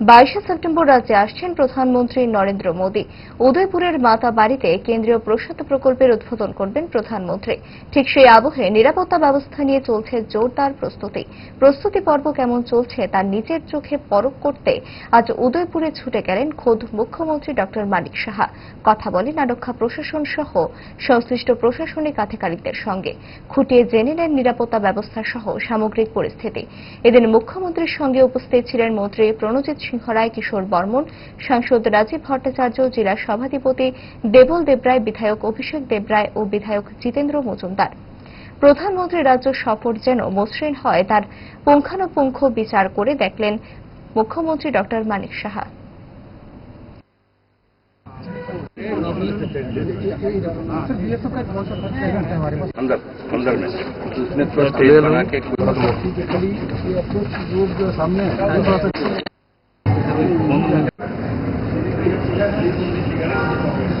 বাইশে সেপ্টেম্বর রাজ্যে আসছেন প্রধানমন্ত্রী নরেন্দ্র মোদী। উদয়পুরের মাতা বাড়িতে কেন্দ্রীয় প্রসাদ প্রকল্পের উদ্বোধন করবেন প্রধানমন্ত্রী। ঠিক সেই আবহে নিরাপত্তা ব্যবস্থা নিয়ে চলছে জোরদার প্রস্তুতি। প্রস্তুতি পর্ব কেমন চলছে তার নিজের চোখে পরখ করতে আজ উদয়পুরে ছুটে গেলেন খোদ মুখ্যমন্ত্রী ড মানিক সাহা। কথা বলেন আরক্ষা প্রশাসন সহ সংশ্লিষ্ট প্রশাসনিক আধিকারিকদের সঙ্গে। খুঁটিয়ে জেনে নেন নিরাপত্তা ব্যবস্থা সহ সামগ্রিক পরিস্থিতি। এদিন মুখ্যমন্ত্রীর সঙ্গে উপস্থিত ছিলেন মন্ত্রী প্রণজিৎ সিংহ রায় কিশোর বর্মন সাংসদ রাজীব ভট্টাচার্য জেলা সভাধিপতি দেবল দেবরায় বিধায়ক অভিষেক দেবরায় ও বিধায়ক জিতেন্দ্র মজুমদার প্রধানমন্ত্রী রাজ্য সফর যেন মসৃণ হয় তার পুঙ্খানুপুঙ্খ বিচার করে দেখলেন মুখ্যমন্ত্রী ড মানিক সাহা अंदर अंदर में उसने थोड़ा तेज बना के बेसिकली ये अप्रोच रोड जो सामने Obrigado.